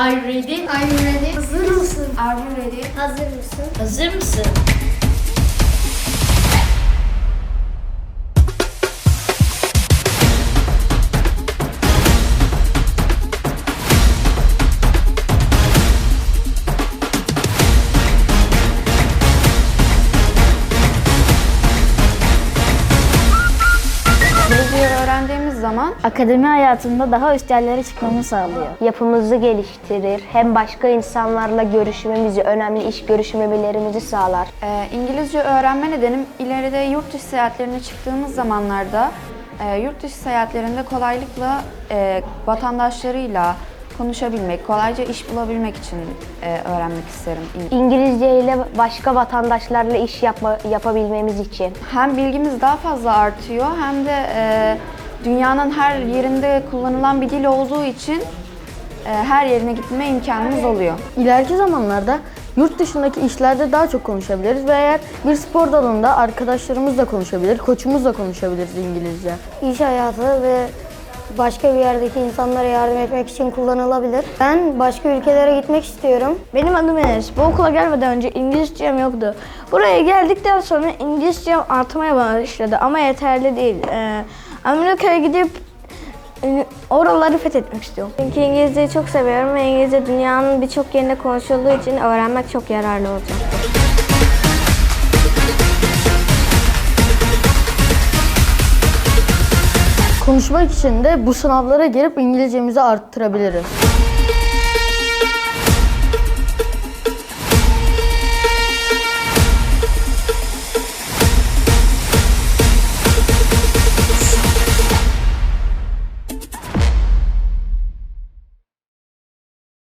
Are you ready? Are you ready? Hazır mısın? Are you ready? Hazır mısın? Hazır mısın? Zaman akademi hayatında daha üst yerlere çıkmamı sağlıyor. yapımızı geliştirir, hem başka insanlarla görüşmemizi, önemli iş görüşmelerimizi sağlar. Ee, İngilizce öğrenme nedenim ileride yurt dışı seyahatlerine çıktığımız zamanlarda e, yurt dışı seyahatlerinde kolaylıkla e, vatandaşlarıyla konuşabilmek, kolayca iş bulabilmek için e, öğrenmek isterim. İng- İngilizce ile başka vatandaşlarla iş yapma, yapabilmemiz için. Hem bilgimiz daha fazla artıyor hem de e, dünyanın her yerinde kullanılan bir dil olduğu için e, her yerine gitme imkanımız oluyor. İleriki zamanlarda yurt dışındaki işlerde daha çok konuşabiliriz ve eğer bir spor dalında arkadaşlarımızla konuşabilir, koçumuzla konuşabiliriz İngilizce. İş hayatı ve başka bir yerdeki insanlara yardım etmek için kullanılabilir. Ben başka ülkelere gitmek istiyorum. Benim adım Enes. Bu okula gelmeden önce İngilizcem yoktu. Buraya geldikten sonra İngilizcem artmaya başladı ama yeterli değil. Ee, Amerika'ya gidip e, oraları fethetmek istiyorum. Çünkü İngilizceyi çok seviyorum ve İngilizce dünyanın birçok yerinde konuşulduğu için öğrenmek çok yararlı olacak. Konuşmak için de bu sınavlara girip İngilizcemizi arttırabiliriz.